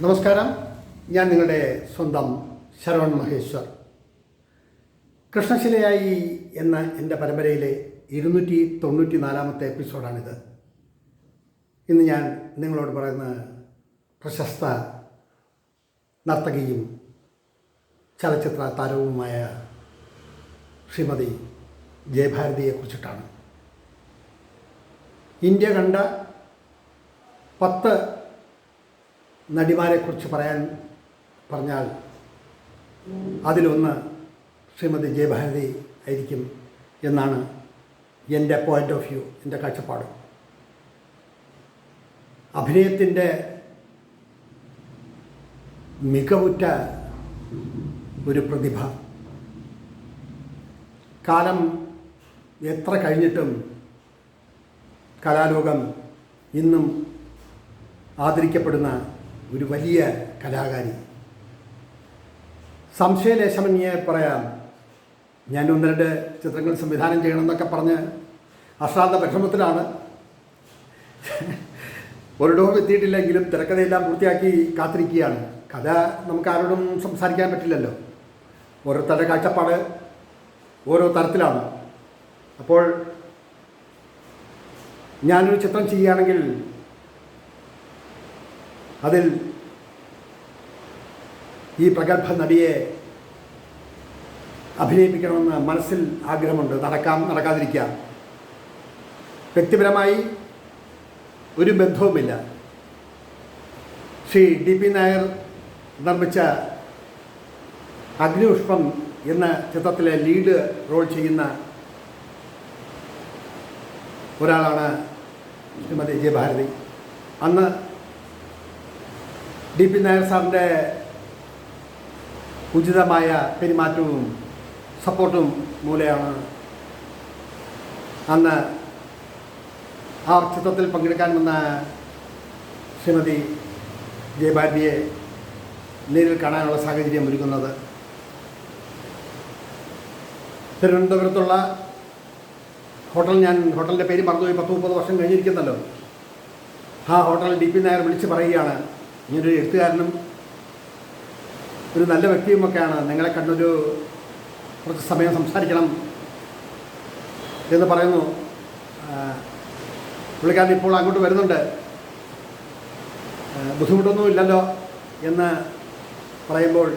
നമസ്കാരം. ഞാൻ നിങ്ങളുടെ സ്വന്തം ശരവൺ മഹേശ്വർ. കൃഷ്ണശിലയായി എന്ന എന്റെ പരമ്പരയിലെ ഇരുന്നൂറ്റി തൊണ്ണൂറ്റി നാലാമത്തെ എപ്പിസോഡാണിത്. ഇന്ന് ഞാൻ നിങ്ങളോട് പറയുന്ന പ്രശസ്ത നർത്തകിയും ചലച്ചിത്ര താരവുമായ ശ്രീമതി ജയഭാരതിയെക്കുറിച്ചിട്ടാണ് ഇന്ത്യ കണ്ട പത്ത് നടിമാരെക്കുറിച്ച് പറയാൻ പറഞ്ഞാൽ അതിലൊന്ന് ശ്രീമതി ജയഭാരതി ആയിരിക്കും എന്നാണ് എന്റെ പോയിന്റ് ഓഫ് വ്യൂ എന്റെ കാഴ്ചപ്പാട്. അഭിനയത്തിന്റെ മികവുറ്റ ഒരു പ്രതിഭ. കാലം എത്ര കഴിഞ്ഞിട്ടും കലാലോകം ഇന്നും ആദരിക്കപ്പെടുന്ന ഒരു വലിയ കലാകാരി. സംശയലേശമന്യെ പറയാം. ഞാൻ ഒന്ന് രണ്ട് ചിത്രങ്ങൾ സംവിധാനം ചെയ്യണം ചെയ്യണമെന്നൊക്കെ പറഞ്ഞ് അശ്രാന്ത പരിശ്രമത്തിലാണ്. ഒരിടവും എത്തിയിട്ടില്ലെങ്കിലും തിരക്കഥയെല്ലാം പൂർത്തിയാക്കി കാത്തിരിക്കുകയാണ്. കഥ നമുക്ക് ആരോടും സംസാരിക്കാൻ പറ്റില്ലല്ലോ. ഓരോരുത്തരുടെ കാഴ്ചപ്പാട് ഓരോ തരത്തിലാണ്. അപ്പോൾ ഞാനൊരു ചിത്രം ചെയ്യുകയാണെങ്കിൽ അതിൽ ഈ പ്രഗത്ഭ നടിയെ അഭിനയിപ്പിക്കണമെന്ന് മനസ്സിൽ ആഗ്രഹമുണ്ട്. നടക്കാം നടക്കാതിരിക്കാം വ്യക്തിപരമായി ഒരു ബന്ധവുമില്ല. ശ്രീ ഡി പി നായർ നിർമ്മിച്ച അഗ്നിപുഷ്പം എന്ന ചിത്രത്തിലെ ലീഡ് റോൾ ചെയ്യുന്ന ഒരാളാണ് ശ്രീമതി ജയഭാരതി അന്ന് ഡി പി നായർ സാറിന്റെ ഉചിതമായ പെരുമാറ്റവും സപ്പോർട്ടും മൂലമാണ് അന്ന് ആ ചിത്രത്തിൽ പങ്കെടുക്കാൻ വന്ന ശ്രീമതി ജയഭാരതിയെ നേരിൽ കാണാനുള്ള സാഹചര്യം ഒരുക്കുന്നത്. തിരുവനന്തപുരത്തുള്ള ഹോട്ടൽ ഞാൻ ഹോട്ടലിന്റെ പേര് മറന്നുപോയി പത്ത് മുപ്പത് വർഷം കഴിഞ്ഞിരിക്കുന്നല്ലോ. ആ ഹോട്ടൽ ഡി പി നായർ വിളിച്ച് പറയുകയാണ് ഇങ്ങനൊരു എഴുത്തുകാരനും ഒരു നല്ല വ്യക്തിയുമൊക്കെയാണ് നിങ്ങളെ കണ്ടൊരു കുറച്ച് സമയം സംസാരിക്കണം എന്ന് പറയുന്നു. പുള്ളിക്കാരൻ ഇപ്പോൾ അങ്ങോട്ട് വരുന്നുണ്ട്. ആ, ബുദ്ധിമുട്ടൊന്നും ഇല്ലല്ലോ എന്ന് പറയുമ്പോൾ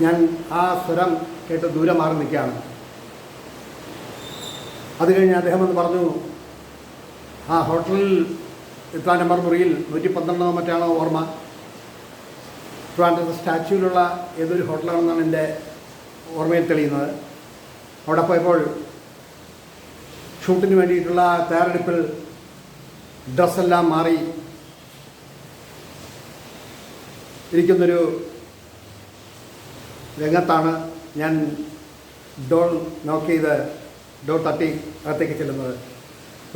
ഞാൻ ആ സ്വരം കേട്ട് ദൂരെ മാറി നിൽക്കുകയാണ്. അത് കഴിഞ്ഞ് അദ്ദേഹം എന്ന് പറഞ്ഞു ആ ഹോട്ടലിൽ ഇത്ര നമ്പർ മുറിയിൽ നൂറ്റി പന്ത്രണ്ടോ മറ്റാണോ ഓർമ്മ? ട്രിവാൻഡ്രത്ത് സ്റ്റാച്യൂവിലുള്ള ഏതൊരു ഹോട്ടലാണെന്നാണ് എന്റെ ഓർമ്മയിൽ തെളിയുന്നത്. അവിടെ പോയപ്പോൾ ഷൂട്ടിന് വേണ്ടിയിട്ടുള്ള തയ്യാറെടുപ്പിൽ ഡ്രസ്സെല്ലാം മാറി. ഇരിക്കുന്നൊരു രംഗത്താണ് ഞാൻ ഡോൾ നോക്ക് ചെയ്ത് ഡോർ തട്ടി അകത്തേക്ക് ചെല്ലുന്നത്.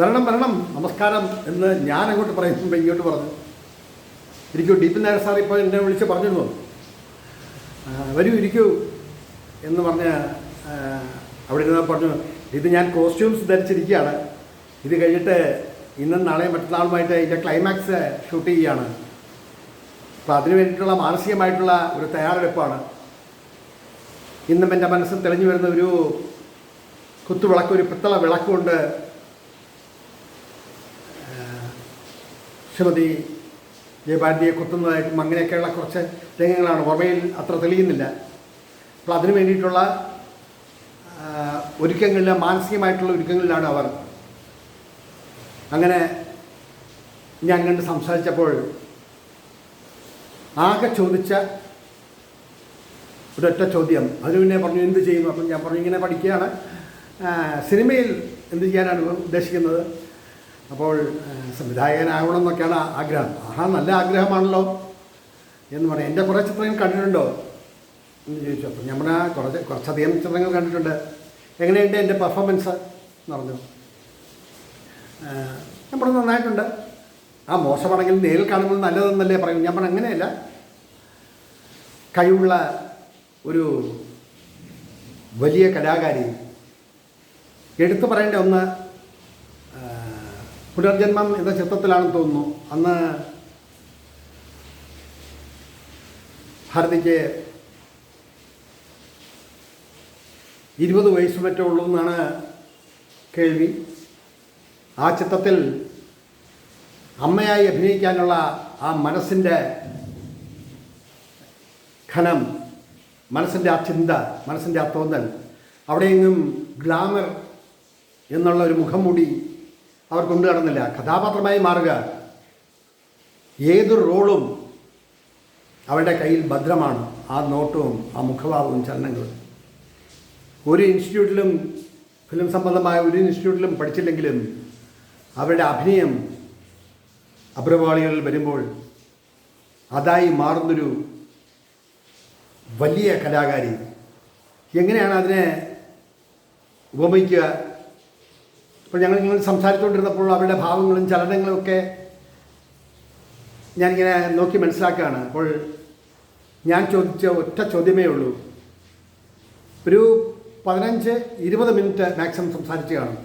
വരണം വരണം. നമസ്കാരം എന്ന് ഞാൻ അങ്ങോട്ട് പറയുമ്പോൾ ഇങ്ങോട്ട് പറഞ്ഞു. ഇരിക്കൂ ഡി പി നായർ സാർ ഇപ്പോൾ എന്നെ വിളിച്ച് പറഞ്ഞിരുന്നു. "ആ, വരൂ ഇരിക്കൂ എന്ന് പറഞ്ഞ് അവിടെ ഇരുന്ന് പറഞ്ഞു ഇത് ഞാൻ കോസ്റ്റ്യൂംസ് ധരിച്ചിരിക്കുകയാണ്. ഇത് കഴിഞ്ഞിട്ട് ഇന്നും നാളെയും മറ്റന്നാളുമായിട്ട് ഇതിന്റെ ക്ലൈമാക്സ് ഷൂട്ട് ചെയ്യുകയാണ്. അപ്പോൾ അതിനു വേണ്ടിയിട്ടുള്ള മാനസികമായിട്ടുള്ള ഒരു തയ്യാറെടുപ്പാണ്. ഇന്നും എന്റെ മനസ്സിൽ തെളിഞ്ഞു വരുന്ന ഒരു കുത്തുവിളക്ക് ഒരു പിത്തള വിളക്കുകൊണ്ട് ശ്രീമതി ജയഭാരതിയെ കുത്തുന്നതായിട്ടും അങ്ങനെയൊക്കെയുള്ള കുറച്ച് രംഗങ്ങളാണ്. ഓർമ്മയിൽ അത്ര തെളിയുന്നില്ല. അപ്പോൾ അതിനു വേണ്ടിയിട്ടുള്ള ഒരുക്കങ്ങളിൽ മാനസികമായിട്ടുള്ള ഒരുക്കങ്ങളിലാണ് അവർ. അങ്ങനെ ഞാൻ കണ്ട് സംസാരിച്ചപ്പോൾ ആകെ ചോദിച്ച ഒരൊറ്റ ചോദ്യം. അതിന് പിന്നെ പറഞ്ഞു എന്ത് ചെയ്യുന്നു? അപ്പം ഞാൻ പറഞ്ഞു ഇങ്ങനെ പഠിക്കുകയാണ്. സിനിമയിൽ എന്ത് ചെയ്യാനാണ് ഉദ്ദേശിക്കുന്നത്? അപ്പോൾ സംവിധായകനാവണം എന്നൊക്കെയാണ് ആഗ്രഹം. ആഹാ നല്ല ആഗ്രഹമാണല്ലോ എന്ന് പറയാം. എന്റെ കുറേ ചിത്രങ്ങൾ കണ്ടിട്ടുണ്ടോ? എന്ന് ചോദിച്ചു. അപ്പം പറഞ്ഞാൽ കുറച്ച് കുറച്ചധികം ചിത്രങ്ങൾ കണ്ടിട്ടുണ്ട്. എങ്ങനെയുണ്ട് എന്റെ പെർഫോമൻസ് എന്ന് പറഞ്ഞു. ഞാൻ പറഞ്ഞു നന്നായിട്ടുണ്ട്. ആ മോശമാണെങ്കിൽ നേരിൽ കാണുമ്പോൾ നല്ലതെന്നല്ലേ പറയും. ഞാൻ പറഞ്ഞു അങ്ങനെയല്ല. കഴിവുള്ള ഒരു വലിയ കലാകാരി എടുത്തു പറയേണ്ട ഒന്ന് പുനർജന്മം എന്ന ചിത്രത്തിലാണെന്ന് തോന്നുന്നു. അന്ന് ഭാരതിക്ക് ഇരുപത് വയസ്സ് മറ്റേ ഉള്ളൂ എന്നാണ് കേൾവി. ആ ചിത്രത്തിൽ അമ്മയായി അഭിനയിക്കാനുള്ള ആ മനസ്സിന്റെ ഖനം മനസ്സിന്റെ ആ ചിന്ത മനസ്സിന്റെ ആ തോന്നൽ അവിടെയെങ്ങും ഗ്ലാമർ എന്നുള്ള ഒരു മുഖം മൂടി അവർ കൊണ്ടു നടന്നില്ല. കഥാപാത്രമായി മാറുക. ഏതൊരു റോളും അവരുടെ കയ്യിൽ ഭദ്രമാണ്. ആ നോട്ടവും ആ മുഖഭാവവും ചലനങ്ങളും. ഒരു ഇൻസ്റ്റിറ്റ്യൂട്ടിലും ഫിലിം സംബന്ധമായ ഒരു ഇൻസ്റ്റിറ്റ്യൂട്ടിലും പഠിച്ചില്ലെങ്കിലും അവരുടെ അഭിനയം അപ്രവാളികളിൽ വരുമ്പോൾ അതായി മാറുന്നൊരു വലിയ കലാകാരി. എങ്ങനെയാണ് അതിനെ ഉപമിക്കുക? ഇപ്പോൾ ഞങ്ങൾ നിങ്ങൾ സംസാരിച്ചുകൊണ്ടിരുന്നപ്പോൾ അവരുടെ ഭാവങ്ങളും ചലനങ്ങളും ഒക്കെ ഞാനിങ്ങനെ നോക്കി മനസ്സിലാക്കുകയാണ്. അപ്പോൾ ഞാൻ ചോദിച്ച ഒറ്റ ചോദ്യമേ ഉള്ളൂ. ഒരു പതിനഞ്ച് ഇരുപത് മിനിറ്റ് മാക്സിമം സംസാരിച്ച് കാണും.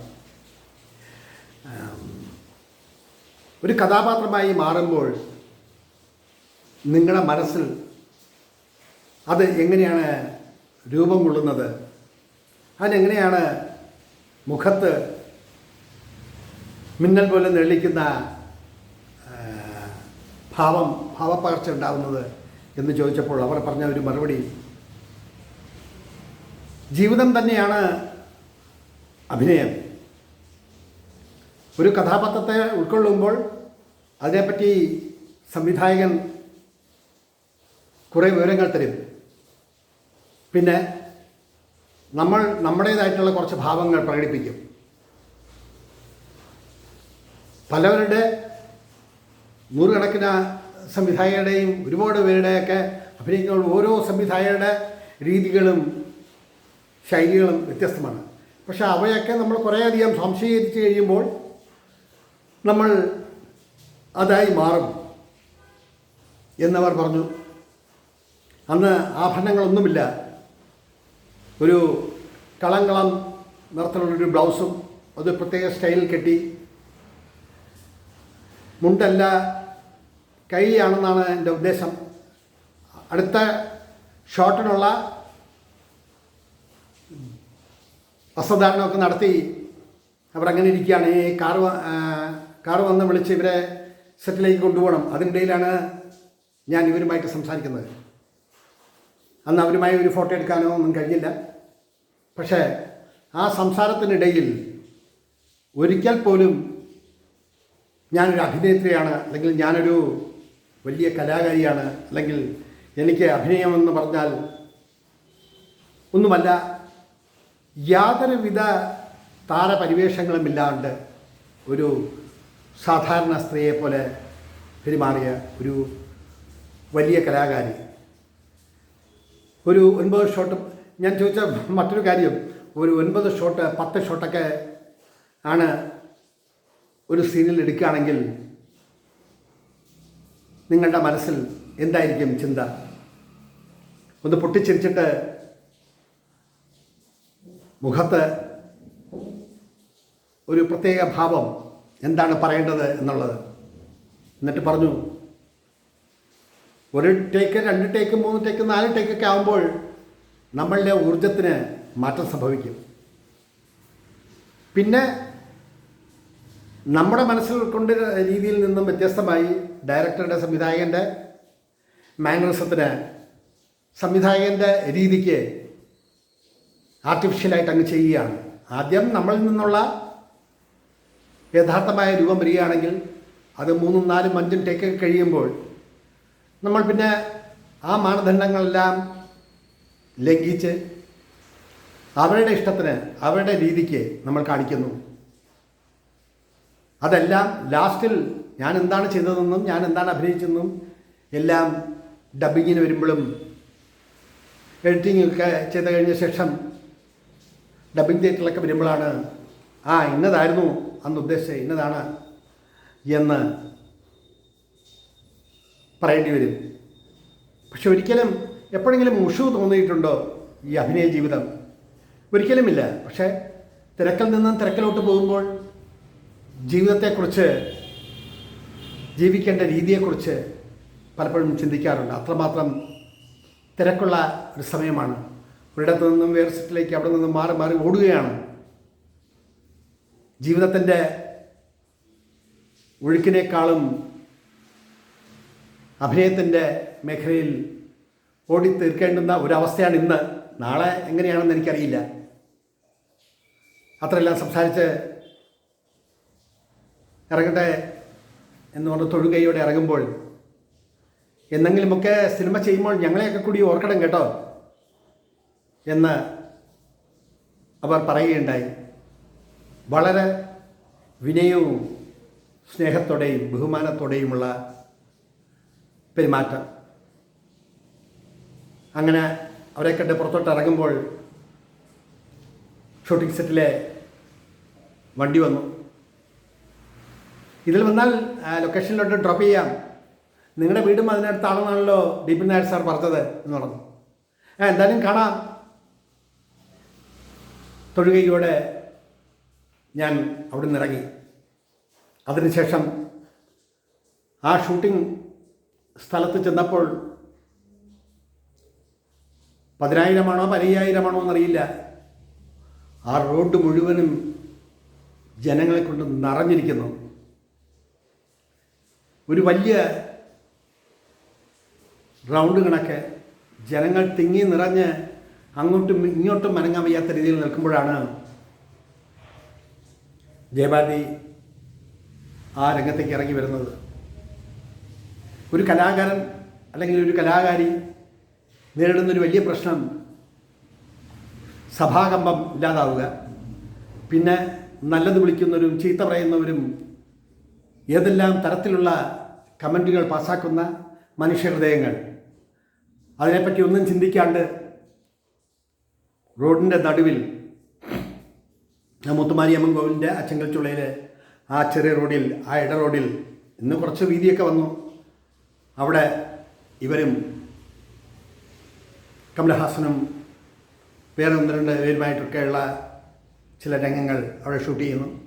ഒരു കഥാപാത്രമായി മാറുമ്പോൾ നിങ്ങളുടെ മനസ്സിൽ അത് എങ്ങനെയാണ് രൂപം കൊള്ളുന്നത്? അതിനെങ്ങനെയാണ് മുഖത്ത് മിന്നൽ പോലെ നെളിക്കുന്ന ഭാവം ഭാവപ്പകർച്ച ഉണ്ടാകുന്നത് എന്ന് ചോദിച്ചപ്പോൾ അവർ പറഞ്ഞ ഒരു മറുപടി ജീവിതം തന്നെയാണ് അഭിനയം. ഒരു കഥാപാത്രത്തെ ഉൾക്കൊള്ളുമ്പോൾ അതിനെപ്പറ്റി സംവിധായകൻ കുറേ വിവരങ്ങൾ തരും. പിന്നെ നമ്മൾ നമ്മുടേതായിട്ടുള്ള കുറച്ച് ഭാവങ്ങൾ പ്രകടിപ്പിക്കും. പലവരുടെ നൂറുകണക്കിന് സംവിധായകരുടെയും ഒരുപാട് പേരുടെയൊക്കെ അഭിനയിക്കുന്ന ഓരോ സംവിധായകരുടെ രീതികളും ശൈലികളും വ്യത്യസ്തമാണ്. പക്ഷേ അവയൊക്കെ നമ്മൾ കുറേയധികം സംശയീകരിച്ച് കഴിയുമ്പോൾ നമ്മൾ അതായി മാറും എന്നവർ പറഞ്ഞു. അന്ന് ആഭരണങ്ങളൊന്നുമില്ല. ഒരു കളങ്കളം നിറത്തിലുള്ളൊരു ബ്ലൗസും അത് പ്രത്യേക സ്റ്റൈലിൽ കെട്ടി മുണ്ടല്ല കൈയാണെന്നാണ് എന്റെ ഉദ്ദേശം. അടുത്ത ഷോട്ടിനുള്ള വസ്ത്രധാരണമൊക്കെ നടത്തി. അവർ അങ്ങനെ ഇരിക്കുകയാണ്. ഈ ആ, കാറ് വന്ന് വിളിച്ച് ഇവരെ സെറ്റിലേക്ക് കൊണ്ടുപോകണം. അതിനിടയിലാണ് ഞാൻ ഇവരുമായിട്ട് സംസാരിക്കുന്നത്. അന്ന് അവരുമായി ഒരു ഫോട്ടോ എടുക്കാനോ ഒന്നും കഴിഞ്ഞില്ല. പക്ഷേ ആ സംസാരത്തിനിടയിൽ ഒരിക്കൽ പോലും ഞാനൊരു അഭിനേത്രിയാണ് അല്ലെങ്കിൽ ഞാനൊരു വലിയ കലാകാരിയാണ് അല്ലെങ്കിൽ എനിക്ക് അഭിനയമെന്ന് പറഞ്ഞാൽ ഒന്നുമല്ല യാതൊരുവിധ താരപരിവേഷങ്ങളുമില്ലാണ്ട് ഒരു സാധാരണ സ്ത്രീയെ പോലെ പെരുമാറിയ ഒരു വലിയ കലാകാരി. ഒരു ഒൻപത് ഷോട്ട് ഞാൻ ചോദിച്ച മറ്റൊരു കാര്യം ഒരു ഒൻപത് ഷോട്ട് പത്ത് ഷോട്ടൊക്കെ ആണ് ഒരു സീനിൽ എടുക്കുകയാണെങ്കിൽ നിങ്ങളുടെ മനസ്സിൽ എന്തായിരിക്കും ചിന്ത? ഒന്ന് പൊട്ടിച്ചിരിച്ചിട്ട് മുഖത്ത് ഒരു പ്രത്യേക ഭാവം എന്താണ് പറയേണ്ടത് എന്നുള്ളത്. എന്നിട്ട് പറഞ്ഞു ഒരു ടേക്ക് രണ്ട് ടേക്ക് മൂന്ന് ടേക്ക് നാല് ടേക്കൊക്കെ ആകുമ്പോൾ നമ്മളുടെ ഊർജത്തിന് മാറ്റം സംഭവിക്കും. പിന്നെ നമ്മുടെ മനസ്സിൽ കൊണ്ട് രീതിയിൽ നിന്നും വ്യത്യസ്തമായി ഡയറക്ടറുടെ സംവിധായകന്റെ മാനറിസത്തിന് സംവിധായകന്റെ രീതിക്ക് ആർട്ടിഫിഷ്യലായിട്ട് അങ്ങ് ചെയ്യുകയാണ്. ആദ്യം നമ്മളിൽ നിന്നുള്ള യഥാർത്ഥമായ രൂപം വരികയാണെങ്കിൽ അത് മൂന്നും നാലും അഞ്ചും ടേക്ക് കഴിയുമ്പോൾ നമ്മൾ പിന്നെ ആ മാനദണ്ഡങ്ങളെല്ലാം ലംഘിച്ച് അവരുടെ ഇഷ്ടത്തിന് അവരുടെ രീതിക്ക് നമ്മൾ കാണിക്കുന്നു. അതെല്ലാം ലാസ്റ്റിൽ ഞാൻ എന്താണ് ചെയ്തതെന്നും ഞാൻ എന്താണ് അഭിനയിച്ചതെന്നും എല്ലാം ഡബ്ബിങ്ങിന് വരുമ്പോഴും എഡിറ്റിംഗ് ഒക്കെ ചെയ്ത് കഴിഞ്ഞ ശേഷം ഡബിങ് തിയേറ്ററിലൊക്കെ വരുമ്പോഴാണ് ആ ഇന്നതായിരുന്നു അന്ന് ഉദ്ദേശിച്ചത് ഇന്നതാണ് എന്ന് പറയേണ്ടി വരും. പക്ഷെ ഒരിക്കലും എപ്പോഴെങ്കിലും ഉഷു തോന്നിയിട്ടുണ്ടോ ഈ അഭിനയ ജീവിതം? ഒരിക്കലുമില്ല. പക്ഷേ തിരക്കിൽ നിന്നും തിരക്കിലോട്ട് പോകുമ്പോൾ ജീവിതത്തെക്കുറിച്ച് ജീവിക്കേണ്ട രീതിയെക്കുറിച്ച് പലപ്പോഴും ചിന്തിക്കാറുണ്ട്. അത്രമാത്രം തിരക്കുള്ള ഒരു സമയമാണ്. ഒരിടത്തു നിന്നും വേറെ സെറ്റിലേക്ക് അവിടെ നിന്നും മാറി മാറി ഓടുകയാണ്. ജീവിതത്തിന്റെ ഒഴുക്കിനേക്കാളും അഭിനയത്തിന്റെ മേഖലയിൽ ഓടി തീർക്കേണ്ടുന്ന ഒരവസ്ഥയാണ് ഇന്ന്. നാളെ എങ്ങനെയാണെന്ന് എനിക്കറിയില്ല. അത്രയെല്ലാം സംസാരിച്ച് ഇറങ്ങട്ടെ എന്ന് പറഞ്ഞ തൊഴുകയോടെ ഇറങ്ങുമ്പോൾ എന്തെങ്കിലുമൊക്കെ സിനിമ ചെയ്യുമ്പോൾ ഞങ്ങളെയൊക്കെ കൂടി ഓർക്കണം കേട്ടോ എന്ന് അവർ പറയുകയുണ്ടായി. വളരെ വിനയവും സ്നേഹത്തോടെയും ബഹുമാനത്തോടെയുമുള്ള പെരുമാറ്റം. അങ്ങനെ അവരെ കണ്ട് പുറത്തോട്ട് ഇറങ്ങുമ്പോൾ ഷൂട്ടിംഗ് സെറ്റിലെ വണ്ടി വന്നു. ഇതിൽ വന്നാൽ ലൊക്കേഷനിലോട്ട് ഡ്രോപ്പ് ചെയ്യാം. നിങ്ങളുടെ വീടും അതിനടുത്താണെന്നാണല്ലോ ദീപൻ നായർ സാർ പറഞ്ഞത് എന്ന് പറഞ്ഞു. എന്തായാലും കാണാം. തൊഴുകയോടെ ഞാൻ അവിടെ നിന്ന് ഇറങ്ങി. അതിനുശേഷം ആ ഷൂട്ടിംഗ് സ്ഥലത്ത് ചെന്നപ്പോൾ പതിനായിരമാണോ പതിനയ്യായിരമാണോ എന്നറിയില്ല. ആ റോഡ് മുഴുവനും ജനങ്ങളെ കൊണ്ട് നിറഞ്ഞിരിക്കുന്നു. ഒരു വലിയ റൗണ്ട് കണക്ക് ജനങ്ങൾ തിങ്ങി നിറഞ്ഞ് അങ്ങോട്ടും ഇങ്ങോട്ടും മനങ്ങാൻ വയ്യാത്ത രീതിയിൽ നിൽക്കുമ്പോഴാണ് ജയഭാരതി ആ രംഗത്തേക്ക് ഇറങ്ങി വരുന്നത്. ഒരു കലാകാരൻ അല്ലെങ്കിൽ ഒരു കലാകാരി നേരിടുന്നൊരു വലിയ പ്രശ്നം സഭാകമ്പം ഇല്ലാതാവുക. പിന്നെ നല്ലത് വിളിക്കുന്നവരും ചീത്ത പറയുന്നവരും ഏതെല്ലാം തരത്തിലുള്ള കമന്റുകൾ പാസ്സാക്കുന്ന മനുഷ്യഹൃദയങ്ങൾ അതിനെപ്പറ്റി ഒന്നും ചിന്തിക്കാണ്ട് റോഡിന്റെ നടുവിൽ മുത്തുമാരിയമ്മൻ കോവിലിന്റെ അച്ചങ്കൽ ചുള്ളയിൽ ആ ചെറിയ റോഡിൽ ആ ഇട റോഡിൽ ഇന്ന് കുറച്ച് വീതിയൊക്കെ വന്നു. അവിടെ ഇവരും കമലഹാസനും വേറെ ഒന്ന് രണ്ട് പേരുമായിട്ടൊക്കെയുള്ള ചില രംഗങ്ങൾ അവിടെ ഷൂട്ട് ചെയ്യുന്നു.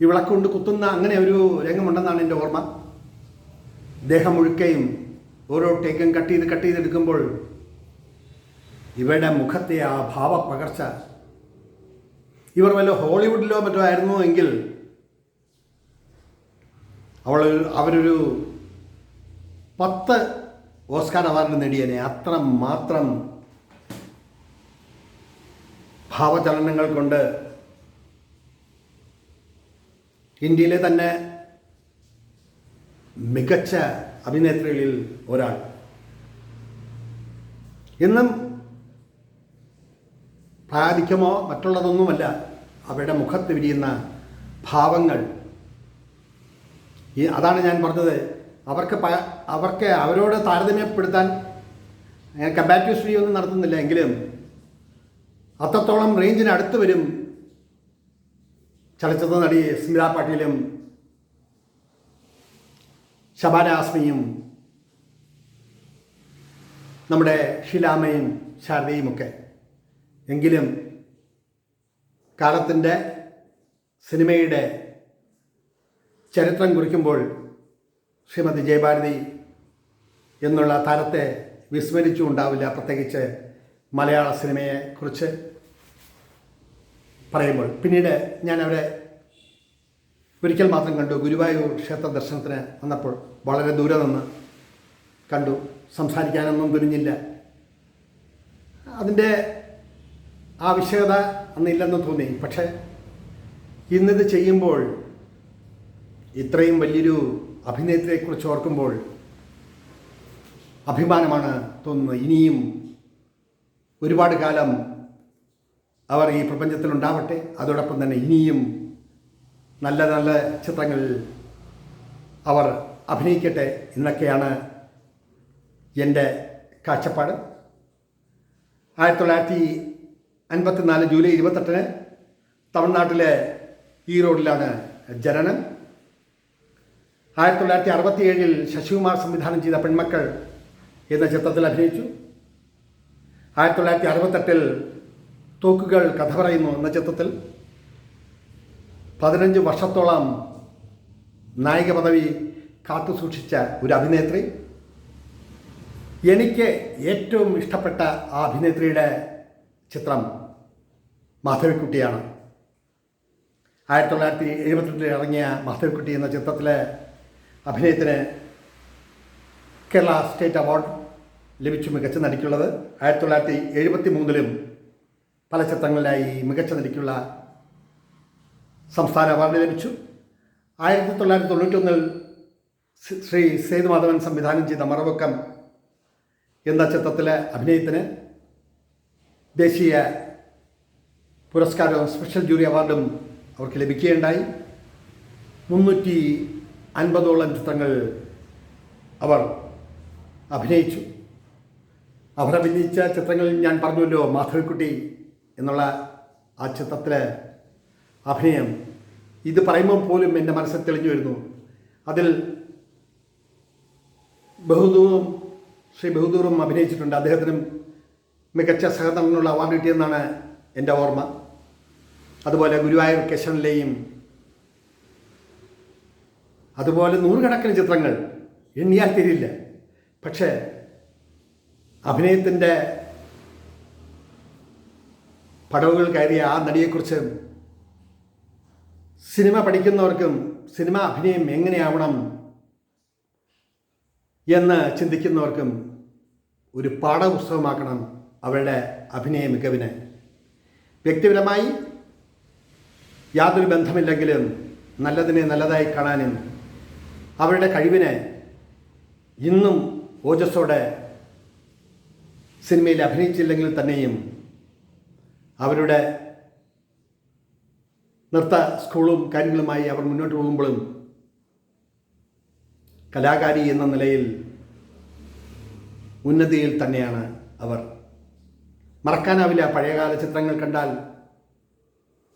ഈ വിളക്ക് കൊണ്ട് കുത്തുന്ന അങ്ങനെ ഒരു രംഗമുണ്ടെന്നാണ് എന്റെ ഓർമ്മ. ദേഹം മുഴുക്കയും ഓരോ ടേക്കും കട്ട് ചെയ്ത് കട്ട് ചെയ്തെടുക്കുമ്പോൾ ഇവരുടെ മുഖത്തെ ആ ഭാവപ്പകർച്ച. ഇവർ വല്ല ഹോളിവുഡിലോ മറ്റോ ആയിരുന്നു എങ്കിൽ അവൾ അവരൊരു പത്ത് ഓസ്കാർ അവാർഡ് നേടിയനെ അത്ര മാത്രം ഭാവചലനങ്ങൾ കൊണ്ട് ഇന്ത്യയിലെ തന്നെ മികച്ച അഭിനേത്രികളിൽ ഒരാൾ. എന്നും പ്രാതിക്യമോ മറ്റുള്ളതൊന്നുമല്ല അവരുടെ മുഖത്ത് വിരിയുന്ന ഭാവങ്ങൾ. ഈ അതാണ് ഞാൻ പറഞ്ഞത്. അവർക്ക് പ അവർക്ക് അവരോട് താരതമ്യപ്പെടുത്താൻ കമ്പാറ്റീവ് സ്റ്റഡി ഒന്നും നടത്തുന്നില്ല. എങ്കിലും അത്രത്തോളം റേഞ്ചിന് അടുത്ത് വരും ചലച്ചിത്ര നടി സ്മിത പാട്ടീലും ശബാന ആസ്മിയും നമ്മുടെ ഷിലാമയും ശാരദയും ഒക്കെ എങ്കിലും കാലത്തിന്റെ സിനിമയുടെ ചരിത്രം കുറിക്കുമ്പോൾ ശ്രീമതി ജയഭാരതി എന്നുള്ള താരത്തെ വിസ്മരിച്ചുണ്ടാവില്ല പ്രത്യേകിച്ച് മലയാള സിനിമയെക്കുറിച്ച്. പറയുമ്പോൾ പിന്നീട് ഞാൻ അവരെ ഒരിക്കൽ മാത്രം കണ്ടു ഗുരുവായൂർ ക്ഷേത്ര ദർശനത്തിന് വന്നപ്പോൾ വളരെ ദൂരെ നിന്ന് കണ്ടു. സംസാരിക്കാനൊന്നും തുനിഞ്ഞില്ല. അതിന്റെ ആവശ്യകത അന്നില്ലെന്ന് തോന്നി. പക്ഷേ ഇന്നിത് ചെയ്യുമ്പോൾ ഇത്രയും വലിയൊരു അഭിനയത്തെക്കുറിച്ച് ഓർക്കുമ്പോൾ അഭിമാനമാണ് തോന്നുന്നത്. ഇനിയും ഒരുപാട് കാലം അവർ ഈ പ്രപഞ്ചത്തിൽ ഉണ്ടാവട്ടെ അതോടൊപ്പം തന്നെ ഇനിയും നല്ല നല്ല ചിത്രങ്ങളിൽ അവർ അഭിനയിക്കട്ടെ എന്നൊക്കെയാണ് എന്റെ കാഴ്ചപ്പാട്. ആയിരത്തി തൊള്ളായിരത്തി അൻപത്തിനാല് ജൂലൈ ഇരുപത്തെട്ടിന് തമിഴ്നാട്ടിലെ ഈറോഡിലാണ് ജനനം. ആയിരത്തി തൊള്ളായിരത്തി അറുപത്തി ഏഴിൽ ശശികുമാർ സംവിധാനം ചെയ്ത പെൺമക്കൾ എന്ന ചിത്രത്തിൽ അഭിനയിച്ചു. ആയിരത്തി തൊള്ളായിരത്തി അറുപത്തെട്ടിൽ തോക്കുകൾ കഥ പറയുന്നു എന്ന ചിത്രത്തിൽ പതിനഞ്ച് വർഷത്തോളം നായിക പദവി കാത്തു സൂക്ഷിച്ച ഒരു അഭിനേത്രി. എനിക്ക് ഏറ്റവും ഇഷ്ടപ്പെട്ട ആ അഭിനേത്രിയുടെ ചിത്രം മാധവിക്കുട്ടിയാണ്. ആയിരത്തി തൊള്ളായിരത്തി എഴുപത്തിരണ്ടിൽ ഇറങ്ങിയ മാധവിക്കുട്ടി എന്ന ചിത്രത്തിലെ അഭിനയത്തിന് കേരള സ്റ്റേറ്റ് അവാർഡ് ലഭിച്ചു മികച്ച നടിക്കുള്ളത്. ആയിരത്തി തൊള്ളായിരത്തി എഴുപത്തി മൂന്നിലും പല ചിത്രങ്ങളിലായി മികച്ച നടിക്കുള്ള സംസ്ഥാന അവാർഡ് ലഭിച്ചു. ആയിരത്തി തൊള്ളായിരത്തി തൊണ്ണൂറ്റൊന്നിൽ ശ്രീ- സേതുമാധവൻ സംവിധാനം ചെയ്ത മറവക്കം എന്ന ചിത്രത്തിലെ അഭിനയത്തിന് ദേശീയ പുരസ്കാരവും സ്പെഷ്യൽ ജൂറി അവാർഡും അവർക്ക് ലഭിക്കുകയുണ്ടായി. മുന്നൂറ്റി അൻപതോളം ചിത്രങ്ങൾ അവർ അഭിനയിച്ചു. അവർ അഭിനയിച്ച ചിത്രങ്ങളിൽ ഞാൻ പറഞ്ഞല്ലോ മാധവിക്കുട്ടി എന്നുള്ള ആ ചിത്രത്തിലെ അഭിനയം ഇത് പറയുമ്പോൾ പോലും എന്റെ മനസ്സിൽ തെളിഞ്ഞു വരുന്നു. അതിൽ ബഹുദൂറും ശ്രീ ബഹുദൂറും അഭിനയിച്ചിട്ടുണ്ട്. അദ്ദേഹത്തിനും മികച്ച സഹനടനുള്ള അവാർഡ് കിട്ടിയെന്നാണ് എന്റെ ഓർമ്മ. അതുപോലെ ഗുരുവായൂർ കേശവനിലെയും അതുപോലെ നൂറുകണക്കിന് ചിത്രങ്ങൾ എണ്ണിയാൽ തിരിയില്ല പക്ഷേ അഭിനയത്തിന്റെ പടവുകൾ കയറിയ ആ നടിയെക്കുറിച്ച് സിനിമ പഠിക്കുന്നവർക്കും സിനിമ അഭിനയം എങ്ങനെയാവണം എന്ന് ചിന്തിക്കുന്നവർക്കും ഒരു പാഠപുസ്തകമാക്കണം അവരുടെ അഭിനയ മികവിന്. വ്യക്തിപരമായി യാതൊരു ബന്ധമില്ലെങ്കിലും നല്ലതിനെ നല്ലതായി കാണാനും അവരുടെ കഴിവിനെ ഇന്നും ഓജസ്സോടെ സിനിമയിൽ അഭിനയിച്ചില്ലെങ്കിൽ തന്നെയും അവരുടെ നൃത്ത സ്കൂളും കാര്യങ്ങളുമായി അവർ മുന്നോട്ട് പോകുമ്പോഴും കലാകാരി എന്ന നിലയിൽ ഉന്നതിയിൽ തന്നെയാണ് അവർ. മറക്കാനാവില്ല പഴയകാല ചിത്രങ്ങൾ കണ്ടാൽ.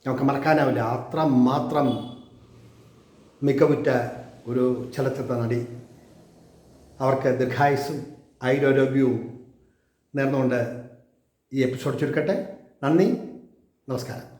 നമുക്ക് മറക്കാനാവില്ല. അത്ര മാത്രം മികവുറ്റ ഒരു ചലച്ചിത്ര നടി. അവർക്ക് ദീർഘായുസ്സും ആയുരാരോഗ്യവും നേർന്നുകൊണ്ട് ഈ എപ്പിസോഡ് ചുരുക്കട്ടെ. നന്ദി. നമസ്കാരം.